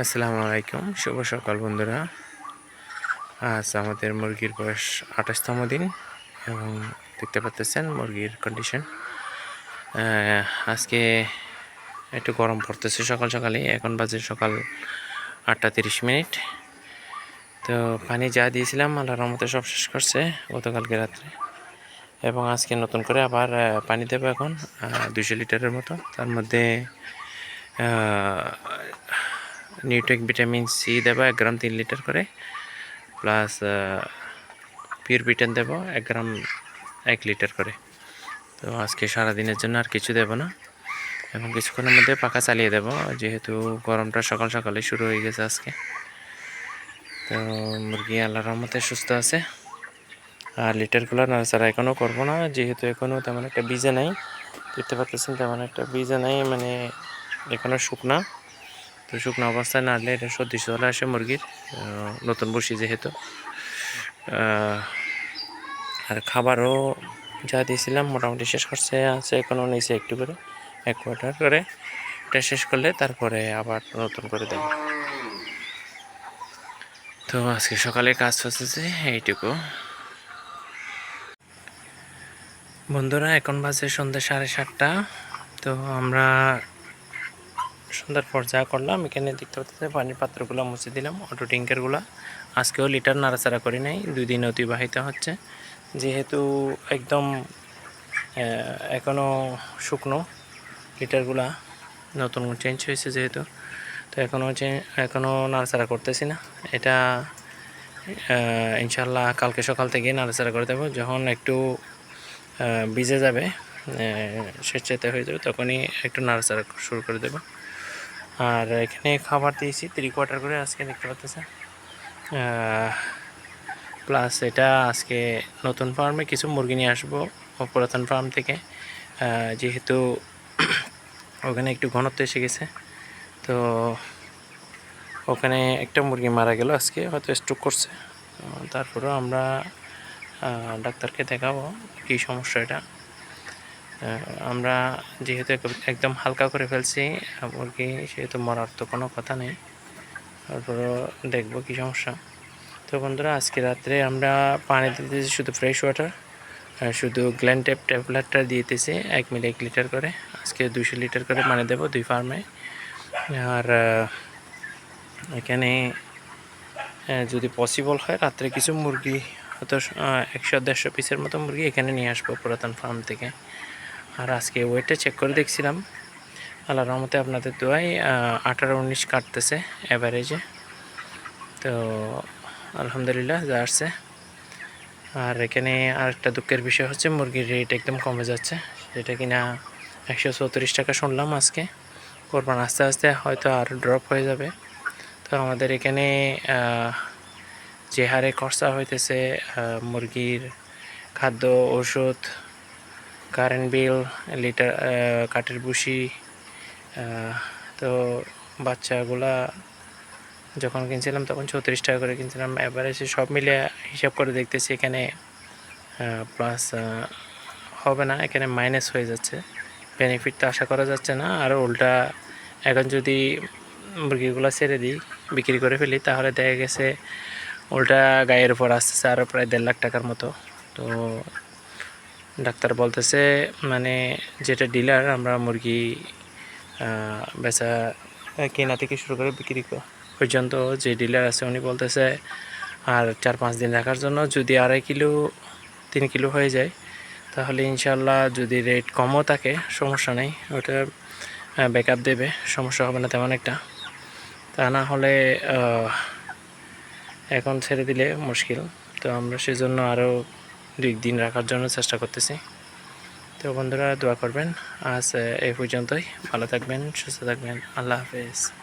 আসসালামু আলাইকুম। শুভ সকাল বন্ধুরা। আজ আমাদের মুরগির বয়স আঠাশতম দিন এবং দেখতে পাচ্ছেন মুরগির কন্ডিশন আজকে একটু গরম পড়তেছে সকাল সকালে। এখন বাজে সকাল আটটা তিরিশ মিনিট। তো পানি যা দিয়েছিলাম আল্লাহর রহমতে সব শেষ করছে গতকালকে রাত্রে। এবং আজকে নতুন করে আবার পানি দেবো এখন দুশো লিটারের মতো। তার মধ্যে নিউটেক ভিটামিন সি দেবো, এক গ্রাম তিন লিটার করে। প্লাস পিওর বিটেন দেবো, এক গ্রাম এক লিটার করে। তো আজকে সারা দিনের জন্য আর কিছু দেবো না। এবং কিছুক্ষণের মধ্যে পাখা চালিয়ে দেব, যেহেতু গরমটা সকাল সকালে শুরু হয়ে গেছে আজকে। তো মুরগি আল্লাহর রহমতে সুস্থ আছে। আর লিটারগুলো নাড়াচাড়া এখনও করব না, যেহেতু এখনও তেমন একটা বীজে নাই। দেখতে পাচ্ছেন, তেমন একটা বীজে নাই মানে এখনও শুকনা। তো শুকনো অবস্থায় না নাড়লে এটা সর্দি চলে আসে মুরগির নতুন বসি যেহেতু। আর খাবারও যা দিয়েছিলাম মোটামুটি শেষ করছে, আছে এখনও নিচে একটু করে, এক কোয়ার্টার করে। এটা শেষ করলে তারপরে আবার নতুন করে দেব। তো আজকে সকালে কাজ হচ্ছে এইটুকু। বন্ধুরা, এখন বাজে সন্ধ্যে সাড়ে সাতটা। তো আমরা সন্ধ্যার পর করলাম, এখানে দেখতে পাচ্ছি পানির পাত্রগুলো মুছে দিলাম অটো ট্যাঙ্কারগুলো আজকেও লিটার নাড়াচাড়া করি নাই, দুই দিন অতিবাহিত হচ্ছে। যেহেতু একদম এখনও শুকনো লিটারগুলা নতুন চেঞ্জ হয়েছে যেহেতু, তো এখনও এখনও নাড়াচাড়া করতেছি না। এটা ইনশাল্লাহ কালকে সকাল থেকে নাড়াচাড়া করে দেবো। যখন একটু ভিজে যাবে স্বেচ্ছাতে হয়ে যাবে, তখনই একটু নাড়াচাড়া শুরু করে দেবো। আর এখানে খাবার দিয়েছি থ্রি কোয়ার্টার করে আজকে দেখতে পাচ্ছেন। প্লাস এটা আজকে নতুন ফার্মে কিছু মুরগি নিয়ে আসব, পুরাতন ফার্ম থেকে। যেহেতু ওখানে একটু ঘনত্ব এসে গেছে, তো ওখানে একটা মুরগি মারা গেল আজকে, হয়তো স্ট্রোক করছে। তারপরেও আমরা ডাক্তারকে দেখাবো কী সমস্যা এটা। আমরা যেহেতু একদম হালকা করে ফেলছি মুরগি সেহেতু মরার তো কোনো কথা নেই। তারপরেও দেখব কী সমস্যা। তো বন্ধুরা, আজকে রাত্রে আমরা পানি দিতেছি শুধু ফ্রেশ ওয়াটার শুধু গ্ল্যান্টেপ ট্যাবলেটটা দিতেছি, এক মিলি এক লিটার করে। আজকে দুশো লিটার করে পানি দেবো দুই ফার্মে। আর এখানে যদি পসিবল হয়, রাত্রে কিছু মুরগি হয়তো একশো দেড়শো পিসের মতো মুরগি এখানে নিয়ে আসব পুরাতন ফার্ম থেকে। আর আজকে ওয়েটটা চেক করে দেখছিলাম। আল্লাহ রহমতে আপনাদের দোয়াই আঠারো উনিশ কাটতেছে অ্যাভারেজে তো আলহামদুলিল্লাহ যা আসছে। আর এখানে আরেকটা দুঃখের বিষয় হচ্ছে, মুরগির রেট একদম কমে যাচ্ছে। যেটা কিনা একশো চৌত্রিশ টাকা শুনলাম আজকে। কোরবান আস্তে আস্তে হয়তো আর ড্রপ হয়ে যাবে। তো আমাদের এখানে যে হারে খরচা হইতেছে মুরগির খাদ্য, ওষুধ কারেন্ট বিল লিটার কাঠের বুসি তো বাচ্চাগুলা যখন কিনছিলাম তখন চৌত্রিশ টাকা করে কিনছিলাম। সে সব মিলে হিসাব করে দেখতেছি এখানে প্লাস হবে না, এখানে মাইনাস হয়ে যাচ্ছে। বেনিফিট তো আশা করা যাচ্ছে না, আর উল্টা এখন যদি মুরগিগুলো ছেড়ে দিই, বিক্রি করে ফেলি, তাহলে দেখা গেছে উল্টা গায়ের উপর আসতেছে আরও প্রায় দেড় লাখ টাকার মতো। তো ডাক্তার বলতেছে মানে যেটা ডিলার আমরা মুরগি বেচা কেনা থেকে শুরু করে বিক্রি পর্যন্ত যে ডিলার আছে উনি বলতেছে আর চার পাঁচ দিন রাখার জন্য যদি আড়াই কিলো তিন কিলো হয়ে যায় তাহলে ইনশাল্লাহ যদি রেট কমও থাকে সমস্যা নেই। ওটা ব্যাকআপ দেবে সমস্যা হবে না তেমন একটা। তা না হলে এখন ছেড়ে দিলে মুশকিল। তো আমরা সেজন্য আরও দুই দিন রাখার জন্য চেষ্টা করতেছি। তো বন্ধুরা, দোয়া করবেন। আজ এই পর্যন্তই। ভালো থাকবেন, সুস্থ থাকবেন। আল্লাহ হাফেজ।